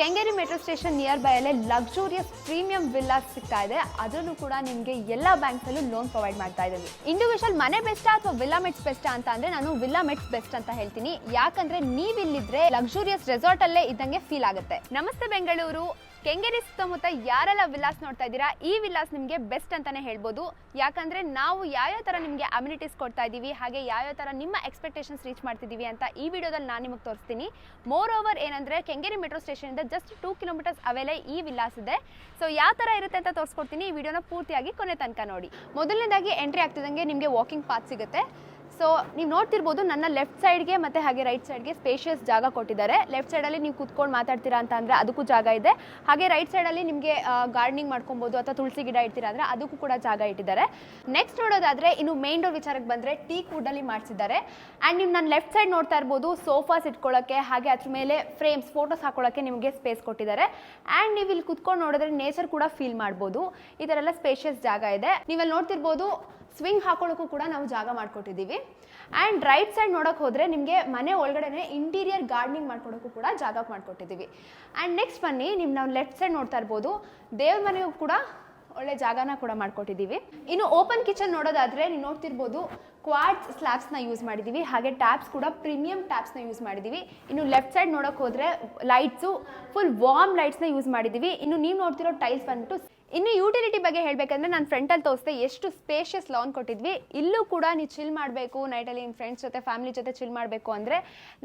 Kengeri metro station near by ಅಲ್ಲೇ luxurious premium villas ಸಿಗ್ತಾ ಇದೆ. ಅದನ್ನು ಕೂಡ ನಿಮಗೆ ಎಲ್ಲ ಬ್ಯಾಂಕ್ಸಲ್ಲೂ ಲೋನ್ ಪ್ರೊವೈಡ್ ಮಾಡ್ತಾ ಇದ್ದೀವಿ ಇಂಡಿವಿಜುವಲ್ ಮನೆ ಬೆಸ್ಟಾ ಅಥವಾ ವಿಲ್ಲಾ ಮೆಟ್ಸ್ ಬೆಸ್ಟಾ ಅಂತ ಅಂದ್ರೆ ನಾನು ವಿಲ್ಲಾ ಮೆಟ್ಸ್ ಬೆಸ್ಟ್ ಅಂತ ಹೇಳ್ತೀನಿ. ಯಾಕಂದ್ರೆ ನೀವಿಲ್ಲಿದ್ರೆ ಲಕ್ಸುರಿಯಸ್ ರೆಸಾರ್ಟ್ ಅಲ್ಲೇ ಇದ್ದಂಗೆ ಫೀಲ್ ಆಗುತ್ತೆ. ನಮಸ್ತೆ ಬೆಂಗಳೂರು. ಕೆಂಗೇರಿ ಸುತ್ತಮುತ್ತ ಯಾರೆಲ್ಲ ವಿಲಾಸ್ ನೋಡ್ತಾ ಇದ್ದೀರಾ, ಈ ವಿಲಾಸ್ ನಿಮಗೆ ಬೆಸ್ಟ್ ಅಂತಾನೆ ಹೇಳ್ಬೋದು. ಯಾಕಂದ್ರೆ ನಾವು ಯಾವ್ಯಾವ ಥರ ನಿಮಗೆ ಅಮ್ಯುನಿಟೀಸ್ ಕೊಡ್ತಾ ಇದ್ದೀವಿ, ಹಾಗೆ ಯಾವ್ಯಾವ ಥರ ನಿಮ್ಮ ಎಕ್ಸ್ಪೆಕ್ಟೇಷನ್ಸ್ ರೀಚ್ ಮಾಡ್ತಿದ್ದೀವಿ ಅಂತ ಈ ವಿಡಿಯೋದಲ್ಲಿ ನಾನು ನಿಮಗೆ ತೋರಿಸ್ತೀನಿ. ಮೋರ್ ಓವರ್ ಏನಂದರೆ ಕೆಂಗೇರಿ ಮೆಟ್ರೋ ಸ್ಟೇಷನಿಂದ ಜಸ್ಟ್ ಟೂ ಕಿಲೋಮೀಟರ್ಸ್ ಅವೇಲೆ ಈ ವಿಲಾಸ್ ಇದೆ. ಸೊ ಯಾವ ಥರ ಇರುತ್ತೆ ಅಂತ ತೋರಿಸ್ಕೊಡ್ತೀನಿ. ಈ ವಿಡಿಯೋನ ಪೂರ್ತಿಯಾಗಿ ಕೊನೆ ತನಕ ನೋಡಿ. ಮೊದಲನೇದಾಗಿ ಎಂಟ್ರಿ ಆಗ್ತಿದ್ದಂಗೆ ನಿಮಗೆ ವಾಕಿಂಗ್ ಪಾತ್ ಸಿಗುತ್ತೆ. ಸೊ ನೀವು ನೋಡ್ತಿರ್ಬೋದು ನನ್ನ ಲೆಫ್ಟ್ ಸೈಡ್ಗೆ ಮತ್ತು ಹಾಗೆ ರೈಟ್ ಸೈಡ್ಗೆ ಸ್ಪೇಷಿಯಸ್ ಜಾಗ ಕೊಟ್ಟಿದ್ದಾರೆ. ಲೆಫ್ಟ್ ಸೈಡಲ್ಲಿ ನೀವು ಕೂತ್ಕೊಂಡು ಮಾತಾಡ್ತೀರಾ ಅಂತ ಅಂದರೆ ಅದಕ್ಕೂ ಜಾಗ ಇದೆ. ಹಾಗೆ ರೈಟ್ ಸೈಡಲ್ಲಿ ನಿಮಗೆ ಗಾರ್ಡನಿಂಗ್ ಮಾಡ್ಕೊಬೋದು ಅಥವಾ ತುಳಸಿ ಗಿಡ ಇಡ್ತೀರಾ ಅಂದರೆ ಅದಕ್ಕೂ ಕೂಡ ಜಾಗ ಇಟ್ಟಿದ್ದಾರೆ. ನೆಕ್ಸ್ಟ್ ನೋಡೋದಾದರೆ ಇನ್ನು ಮೇನ್ ಡೋರ್ ವಿಚಾರಕ್ಕೆ ಬಂದರೆ ಟೀ ವುಡ್ಡಲ್ಲಿ ಮಾಡಿಸಿದ್ದಾರೆ. ಆ್ಯಂಡ್ ನೀವು ನನ್ನ ಲೆಫ್ಟ್ ಸೈಡ್ ನೋಡ್ತಾ ಇರ್ಬೋದು ಸೋಫಾಸ್ ಇಟ್ಕೊಳ್ಳೋಕ್ಕೆ ಹಾಗೆ ಅದ್ರ ಮೇಲೆ ಫ್ರೇಮ್ಸ್ ಫೋಟೋಸ್ ಹಾಕೊಳ್ಳೋಕ್ಕೆ ನಿಮಗೆ ಸ್ಪೇಸ್ ಕೊಟ್ಟಿದ್ದಾರೆ. ಆ್ಯಂಡ್ ನೀವು ಇಲ್ಲಿ ಕುತ್ಕೊಂಡು ನೋಡಿದ್ರೆ ನೇಚರ್ ಕೂಡ ಫೀಲ್ ಮಾಡ್ಬೋದು. ಈ ಥರ ಎಲ್ಲ ಸ್ಪೇಷಿಯಸ್ ಜಾಗ ಇದೆ. ನೀವಲ್ಲಿ ನೋಡ್ತಿರ್ಬೋದು ಸ್ವಿಂಗ್ ಹಾಕೊಳ್ಳೋಕ್ಕೂ ಕೂಡ ನಾವು ಜಾಗ ಮಾಡಿಕೊಟ್ಟಿದ್ದೀವಿ. ಆ್ಯಂಡ್ ರೈಟ್ ಸೈಡ್ ನೋಡೋಕೆ ಹೋದರೆ ನಿಮಗೆ ಮನೆ ಒಳಗಡೆ ಇಂಟೀರಿಯರ್ ಗಾರ್ಡನಿಂಗ್ ಮಾಡ್ಕೊಡೋಕ್ಕೂ ಕೂಡ ಜಾಗ ಮಾಡಿಕೊಟ್ಟಿದ್ದೀವಿ. ಆ್ಯಂಡ್ ನೆಕ್ಸ್ಟ್ ಬನ್ನಿ ನಿಮ್ಮ ನಾವು ಲೆಫ್ಟ್ ಸೈಡ್ ನೋಡ್ತಾ ಇರ್ಬೋದು. ದೇವ್ರ ಮನೆಗೂ ಕೂಡ ಒಳ್ಳೆ ಜಾಗನ ಕೂಡ ಮಾಡ್ಕೊಟ್ಟಿದ್ದೀವಿ. ಇನ್ನು ಓಪನ್ ಕಿಚನ್ ನೋಡೋದಾದರೆ ನೀವು ನೋಡ್ತಿರ್ಬೋದು ಕ್ವಾಡ್ಸ್ ಸ್ಲ್ಯಾಬ್ಸ್ನ ಯೂಸ್ ಮಾಡಿದ್ದೀವಿ. ಹಾಗೆ ಟ್ಯಾಪ್ಸ್ ಕೂಡ ಪ್ರೀಮಿಯಂ ಟ್ಯಾಪ್ಸ್ನ ಯೂಸ್ ಮಾಡಿದ್ದೀವಿ. ಇನ್ನು ಲೆಫ್ಟ್ ಸೈಡ್ ನೋಡೋಕೆ ಹೋದರೆ ಲೈಟ್ಸು ಫುಲ್ ವಾರ್ಮ್ ಲೈಟ್ಸ್ನ ಯೂಸ್ ಮಾಡಿದ್ದೀವಿ. ಇನ್ನು ನೀವು ನೋಡ್ತಿರೋ ಟೈಲ್ಸ್ ಬಂದ್ಬಿಟ್ಟು ಇನ್ನು ಯುಟಿಲಿಟಿ ಬಗ್ಗೆ ಹೇಳಬೇಕಂದ್ರೆ ನಾನು ಫ್ರಂಟಲ್ಲಿ ತೋರಿಸ್ದೆ ಎಷ್ಟು ಸ್ಪೇಷಿಯಸ್ ಲಾನ್ ಕೊಟ್ಟಿದ್ವಿ. ಇಲ್ಲೂ ಕೂಡ ನೀವು ಚಿಲ್ ಮಾಡಬೇಕು ನೈಟಲ್ಲಿ ನಿಮ್ಮ ಫ್ರೆಂಡ್ಸ್ ಜೊತೆ ಫ್ಯಾಮಿಲಿ ಜೊತೆ ಚಿಲ್ ಮಾಡಬೇಕು ಅಂದರೆ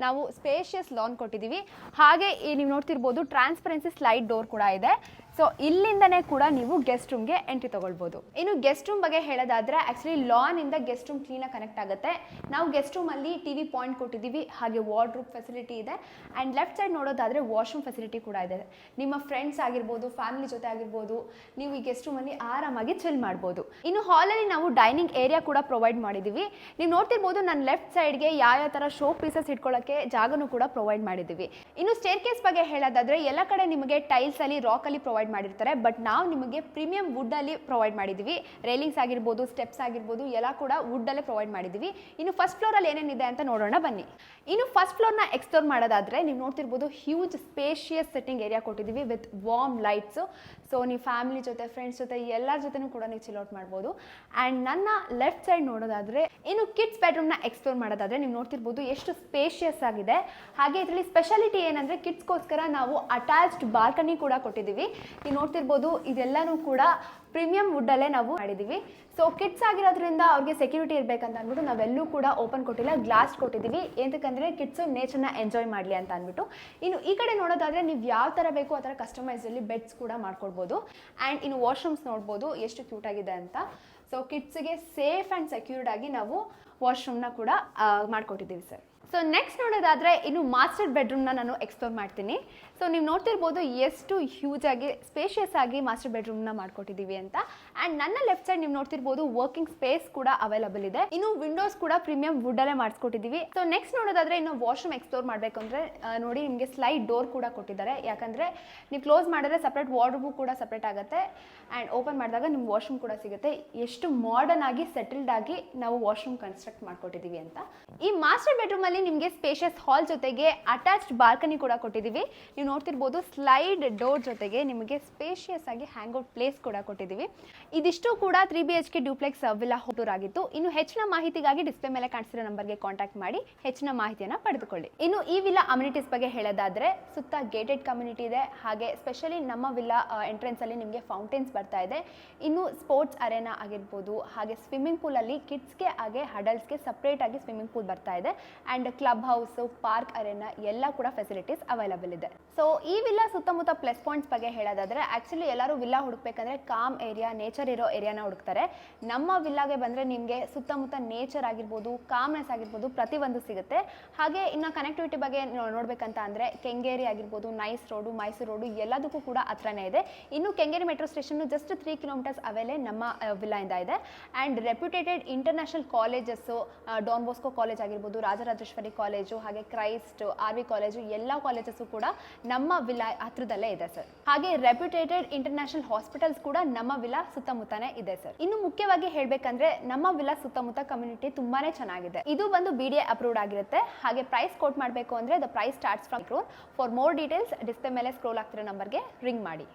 ನಾವು ಸ್ಪೇಷಿಯಸ್ ಲಾನ್ ಕೊಟ್ಟಿದ್ದೀವಿ. ಹಾಗೆ ನೀವು ನೋಡ್ತಿರ್ಬೋದು ಟ್ರಾನ್ಸ್ಪರೆನ್ಸಿ ಸ್ಲೈಡ್ ಡೋರ್ ಕೂಡ ಇದೆ. ಸೊ ಇಲ್ಲಿಂದನೇ ಕೂಡ ನೀವು ಗೆಸ್ಟ್ ರೂಮ್ಗೆ ಎಂಟ್ರಿ ತಗೊಳ್ಬೋದು. ಇನ್ನು ಗೆಸ್ಟ್ ರೂಮ್ ಬಗ್ಗೆ ಹೇಳೋದಾದ್ರೆ ಆ್ಯಕ್ಚುಲಿ ಲಾನ್ ಇಂದ ಗೆಸ್ಟ್ ರೂಮ್ ಕ್ಲೀನಾಗಿ ಕನೆಕ್ಟ್ ಆಗುತ್ತೆ. ನಾವು ಗೆಸ್ಟ್ ರೂಮಲ್ಲಿ ಟಿ ವಿ ಪಾಯಿಂಟ್ ಕೊಟ್ಟಿದ್ದೀವಿ, ಹಾಗೆ ವಾರ್ಡ್ರೂಪ್ ಫೆಸಿಲಿಟಿ ಇದೆ. ಆ್ಯಂಡ್ ಲೆಫ್ಟ್ ಸೈಡ್ ನೋಡೋದಾದ್ರೆ ವಾಶ್ರೂಮ್ ಫೆಸಿಲಿಟಿ ಕೂಡ ಇದೆ. ನಿಮ್ಮ ಫ್ರೆಂಡ್ಸ್ ಆಗಿರ್ಬೋದು ಫ್ಯಾಮಿಲಿ ಜೊತೆ ಆಗಿರ್ಬೋದು, ನೀವು ಈ ಗೆಸ್ಟ್ ರೂಮಲ್ಲಿ ಆರಾಮಾಗಿ ಚಿಲ್ ಮಾಡ್ಬೋದು. ಇನ್ನು ಹಾಲಲ್ಲಿ ನಾವು ಡೈನಿಂಗ್ ಏರಿಯಾ ಕೂಡ ಪ್ರೊವೈಡ್ ಮಾಡಿದ್ದೀವಿ. ನೀವು ನೋಡ್ತಿರ್ಬೋದು ನನ್ನ ಲೆಫ್ಟ್ ಸೈಡ್ಗೆ ಯಾವ ಥರ ಶೋ ಪೀಸಸ್ ಇಟ್ಕೊಳ್ಳೋಕ್ಕೆ ಜಾಗನೂ ಕೂಡ ಪ್ರೊವೈಡ್ ಮಾಡಿದ್ದೀವಿ. ಇನ್ನು ಸ್ಟೇರ್ ಕೇಸ್ ಬಗ್ಗೆ ಹೇಳೋದಾದ್ರೆ, ಎಲ್ಲ ಕಡೆ ನಿಮಗೆ ಟೈಲ್ಸ್ ಅಲ್ಲಿ ರಾಕ್ ಅಲ್ಲಿ ಪ್ರೊವೈಡ್ ಮಾಡಿರ್ತಾರೆ. ಬಟ್ ನಾವು ನಿಮಗೆ ಪ್ರೀಮಿಯಂ ವುಡ್ಡಲ್ಲಿ ಪ್ರೊವೈಡ್ ಮಾಡಿದ್ದೀವಿ ರೈಲಿಂಗ್ಸ್ ಆಗಿರ್ಬೋದು ಸ್ಟೆಪ್ಸ್ ಆಗಿರ್ಬೋದು, ಎಲ್ಲ ಕೂಡ ವುಡ್ಡಲ್ಲೇ ಪ್ರೊವೈಡ್ ಮಾಡಿದ್ದೀವಿ ಇನ್ನು ಫಸ್ಟ್ ಫ್ಲೋರ್ ಅಲ್ಲಿ ಏನೇನಿದೆ ಅಂತ ನೋಡೋಣ ಬನ್ನಿ. ಇನ್ನು ಫಸ್ಟ್ ಫ್ಲೋರ್ನ ಎಕ್ಸ್ಪ್ಲೋರ್ ಮಾಡೋದಾದ್ರೆ ನೀವು ನೋಡ್ತಿರ್ಬೋದು ಹ್ಯೂಜ್ ಸ್ಪೇಷಿಯಸ್ ಸೆಟ್ಟಿಂಗ್ ಏರಿಯಾ ಕೊಟ್ಟಿದ್ದೀವಿ ವಿತ್ ವಾರ್ಮ್ ಲೈಟ್ಸ್ ಸೊ ನೀವು ಫ್ಯಾಮಿಲಿ ಜೊತೆ ಫ್ರೆಂಡ್ಸ್ ಜೊತೆ, ಎಲ್ಲರ ಜೊತೆನೂ ಕೂಡ ನೀವು ಚಿಲ್ಔಟ್ ಮಾಡ್ಬೋದು. ಆ್ಯಂಡ್ ನನ್ನ ಲೆಫ್ಟ್ ಸೈಡ್ ನೋಡೋದಾದ್ರೆ, ಇನ್ನು ಕಿಡ್ಸ್ ಬೆಡ್ರೂಮ್ನ ಎಕ್ಸ್ಪ್ಲೋರ್ ಮಾಡೋದಾದ್ರೆ ನೀವು ನೋಡ್ತಿರ್ಬೋದು ಎಷ್ಟು ಸ್ಪೇಷಿಯಸ್ ಆಗಿದೆ. ಹಾಗೆ ಇದರಲ್ಲಿ ಸ್ಪೆಷಾಲಿಟಿ ಏನಂದರೆ ಕಿಡ್ಸ್ಗೋಸ್ಕರ ನಾವು ಅಟ್ಯಾಚ್ಡ್ ಬಾಲ್ಕನಿ ಕೂಡ ಕೊಟ್ಟಿದ್ದೀವಿ ನೀವು ನೋಡ್ತಿರ್ಬೋದು, ಇದೆಲ್ಲನೂ ಕೂಡ ಪ್ರೀಮಿಯಂ ವುಡ್ಡಲ್ಲೇ ನಾವು ಮಾಡಿದ್ದೀವಿ ಸೊ ಕಿಡ್ಸ್ ಆಗಿರೋದ್ರಿಂದ ಅವ್ರಿಗೆ ಸೆಕ್ಯೂರಿಟಿ ಇರಬೇಕಂತ ಅಂದ್ಬಿಟ್ಟು ನಾವೆಲ್ಲೂ ಕೂಡ ಓಪನ್ ಕೊಟ್ಟಿಲ್ಲ ಗ್ಲಾಸ್ ಕೊಟ್ಟಿದ್ದೀವಿ ಏನಂತಕ್ಕಂದರೆ ಕಿಡ್ಸು ನೇಚರ್ನ ಎಂಜಾಯ್ ಮಾಡಲಿ ಅಂತ ಅಂದ್ಬಿಟ್ಟು. ಇನ್ನು ಈ ಕಡೆ ನೋಡೋದಾದರೆ ನೀವು ಯಾವ ಥರ ಬೇಕು ಆ ಥರ ಕಸ್ಟಮೈಸಲ್ಲಿ ಬೆಡ್ಸ್ ಕೂಡ ಮಾಡ್ಕೊಡ್ಬೋದು. ಆ್ಯಂಡ್ ಇನ್ನು ವಾಶ್ರೂಮ್ಸ್ ನೋಡ್ಬೋದು, ಎಷ್ಟು ಕ್ಯೂಟ್ ಆಗಿದೆ ಅಂತ. ಸೊ ಕಿಡ್ಸ್ಗೆ ಸೇಫ್ ಆ್ಯಂಡ್ ಸೆಕ್ಯೂರ್ಡ್ ಆಗಿ ನಾವು ವಾಶ್ರೂಮ್ನ ಕೂಡ ಮಾಡ್ಕೊಟ್ಟಿದ್ದೀವಿ ಸರ್ ಸೊ ನೆಕ್ಸ್ಟ್ ನೋಡೋದಾದ್ರೆ ಇನ್ನು ಮಾಸ್ಟರ್ ಬೆಡ್ರೂಮ್ನ ನಾನು ಎಕ್ಸ್ಪ್ಲೋರ್ ಮಾಡ್ತೀನಿ. ಸೊ ನೀವು ನೋಡ್ತಿರ್ಬೋದು ಎಷ್ಟು ಹ್ಯೂಜ್ ಆಗಿ ಸ್ಪೇಷಿಯಸ್ ಆಗಿ ಮಾಸ್ಟರ್ ಬೆಡ್ರೂಮ್ನ ಮಾಡ್ಕೊಟ್ಟಿದ್ದೀವಿ ಅಂತ. ಆ್ಯಂಡ್ ನನ್ನ ಲೆಫ್ಟ್ ಸೈಡ್ ನೀವು ನೋಡ್ತಿರ್ಬೋದು ವರ್ಕಿಂಗ್ ಸ್ಪೇಸ್ ಕೂಡ ಅವೈಲಬಲ್ ಇದೆ. ಇನ್ನು ವಿಂಡೋಸ್ ಕೂಡ ಪ್ರೀಮಿಯಂ ವುಡ್ಡಲ್ಲೇ ಮಾಡಿಸ್ಕೊಟ್ಟಿದ್ದೀವಿ ಸೊ ನೆಕ್ಸ್ಟ್ ನೋಡೋದಾದ್ರೆ ಇನ್ನು ವಾಶ್ರೂಮ್ ಎಕ್ಸ್ಪ್ಲೋರ್ ಮಾಡಬೇಕು ಅಂದರೆ ನೋಡಿ ನಿಮಗೆ ಸ್ಲೈಡ್ ಡೋರ್ ಕೂಡ ಕೊಟ್ಟಿದ್ದಾರೆ. ಯಾಕಂದರೆ ನೀವು ಕ್ಲೋಸ್ ಮಾಡಿದ್ರೆ ಸಪ್ರೇಟ್ ವಾರ್ಡ್ರೂಮು ಕೂಡ ಸಪ್ರೇಟ್ ಆಗುತ್ತೆ. ಆ್ಯಂಡ್ ಓಪನ್ ಮಾಡಿದಾಗ ನಿಮ್ಮ ವಾಶ್ರೂಮ್ ಕೂಡ ಸಿಗುತ್ತೆ. ಎಷ್ಟು ಮಾಡರ್ನ್ ಆಗಿ ಸೆಟಲ್ಡ್ ಆಗಿ ನಾವು ವಾಶ್ರೂಮ್ ಕನ್ಸ್ಟ್ರಕ್ಟ್ ಮಾಡ್ಕೊಟ್ಟಿದ್ದೀವಿ ಅಂತ. ಈ ಮಾಸ್ಟರ್ ಬೆಡ್ರೂಮ್ ಅಲ್ಲಿ ನಿಮಗೆ ಸ್ಪೇಷಿಯಸ್ ಹಾಲ್ ಜೊತೆಗೆ ಅಟ್ಯಾಚ್ಡ್ ಬಾಲ್ಕನಿ ಕೂಡ ಕೊಟ್ಟಿದ್ದೀವಿ ನೀವು ನೋಡ್ತಿರ್ಬೋದು ಸ್ಲೈಡ್ ಡೋರ್ ಜೊತೆಗೆ ನಿಮಗೆ ಸ್ಪೇಷಿಯಸ್ ಆಗಿ ಹ್ಯಾಂಗ್ ಔಟ್ ಪ್ಲೇಸ್ ಕೂಡ ಕೊಟ್ಟಿದ್ದೀವಿ ಇದಿಷ್ಟು ಕೂಡ three B H K duplex villa home tour ಆಗಿತ್ತು. ಇನ್ನು ಹೆಚ್ಚಿನ ಮಾಹಿತಿಗಾಗಿ ಡಿಸ್ಪ್ಲೇ ಮೇಲೆ ಕಾಣಿಸಿರೋ ನಂಬರ್ಗೆ ಕಾಂಟ್ಯಾಕ್ಟ್ ಮಾಡಿ. ಹೆಚ್ಚಿನ ಮಾಹಿತಿಯನ್ನು ಪಡೆದುಕೊಳ್ಳಿ. ಇನ್ನು ಈ ವಿಲ್ಲಾ ಅಮ್ಯುನಿಟೀಸ್ ಬಗ್ಗೆ ಹೇಳೋದಾದ್ರೆ ಸುತ್ತ ಗೇಟೆಡ್ ಕಮ್ಯುನಿಟಿ ಇದೆ. ಹಾಗೆ ಸ್ಪೆಷಲಿ ನಮ್ಮ ವಿಲ್ಲಾ ಎಂಟ್ರೆನ್ಸ್ ಅಲ್ಲಿ ನಿಮಗೆ ಫೌಂಟೇನ್ಸ್ ಬರ್ತಾ ಇದೆ. ಇನ್ನು ಸ್ಪೋರ್ಟ್ಸ್ ಅರೇನಾ ಆಗಿರ್ಬೋದು, ಹಾಗೆ ಸ್ವಿಮ್ಮಿಂಗ್ ಪೂಲಲ್ಲಿ ಕಿಡ್ಸ್ಗೆ ಹಾಗೆ ಹಡಲ್ಸ್ಗೆ ಸಪ್ರೇಟಾಗಿ ಸ್ವಿಮ್ಮಿಂಗ್ ಪೂಲ್ ಬರ್ತಾ ಇದೆ. And club house park arena ಎಲ್ಲ ಕೂಡ ಫೆಸಿಲಿಟೀಸ್ ಅವೈಲಬಲ್ ಇದೆ. ಸೊ ಈ ವಿಲ್ಲಾ ಸುತ್ತಮುತ್ತ ಪ್ಲಸ್ ಪಾಯಿಂಟ್ಸ್ ಬಗ್ಗೆ ಹೇಳೋದಾದ್ರೆ ಆಕ್ಚುಲಿ ಎಲ್ಲರೂ ವಿಲ್ಲಾ ಹುಡುಕ್ಬೇಕಂದ್ರೆ ಕಾಮ್ ಏರಿಯಾ ನೇಚರ್ ಇರೋ ಏರಿಯಾನ ಹುಡುಕ್ತಾರೆ. ನಮ್ಮ ವಿಲ್ಲಾಗೆ ಬಂದ್ರೆ ನಿಮಗೆ ಸುತ್ತಮುತ್ತ ನೇಚರ್ ಆಗಿರ್ಬೋದು ಕಾಮ್ನೆಸ್ ಆಗಿರ್ಬೋದು ಪ್ರತಿಯೊಂದು ಸಿಗುತ್ತೆ. ಹಾಗೆ ಇನ್ನು ಕನೆಕ್ಟಿವಿಟಿ ಬಗ್ಗೆ ನೋಡಬೇಕಂತ ಅಂದ್ರೆ ಕೆಂಗೇರಿ ಆಗಿರ್ಬೋದು ನೈಸ್ ರೋಡು ಮೈಸೂರು ರೋಡು ಎಲ್ಲದಕ್ಕೂ ಕೂಡ ಹತ್ರನೇ ಇದೆ. ಇನ್ನು Kengeri metro station just three kilometres ಅವೇಲೆ ನಮ್ಮ ವಿಲ್ಲಾಯಿಂದ ಇದೆ and reputated international colleges Don Bosco college ಆಗಿರ್ಬೋದು, ರಾಜರಾಜೇಶ್ವರಿ ಕಾಲೇಜು ಹಾಗೆ ಕ್ರೈಸ್ಟ್, ಆರ್ ವಿ ಕಾಲೇಜು, ಎಲ್ಲ ಕಾಲೇಜಸ್ಸು ಕೂಡ ನಮ್ಮ ವಿಲಾ ಹತ್ರದಲ್ಲೇ ಇದೆ ಸರ್. ಹಾಗೆ ರೆಪ್ಯುಟೇಟೆಡ್ ಇಂಟರ್ನ್ಯಾಷನಲ್ ಹಾಸ್ಪಿಟಲ್ಸ್ ಕೂಡ ನಮ್ಮ ವಿಲಾ ಸುತ್ತಮುತ್ತನೇ ಇದೆ ಸರ್. ಇನ್ನು ಮುಖ್ಯವಾಗಿ ಹೇಳಬೇಕಂದ್ರೆ ನಮ್ಮ ವಿಲಾ ಸುತ್ತಮುತ್ತ ಕಮ್ಯುನಿಟಿ ತುಂಬಾನೇ ಚೆನ್ನಾಗಿದೆ. ಇದು ಬಂದು ಬಿ ಡಿ ಅಪ್ರೂವ್ಡ್ ಆಗಿರುತ್ತೆ. ಹಾಗೆ ಪ್ರೈಸ್ ಕೋಟ್ ಮಾಡಬೇಕು ಅಂದ್ರೆ the price starts from crore for more details display ಮೇಲೆ ಸ್ಕ್ರೋಲ್ ಆಗ್ತಿರೋ ನಂಬರ್ಗೆ ರಿಂಗ್ ಮಾಡಿ.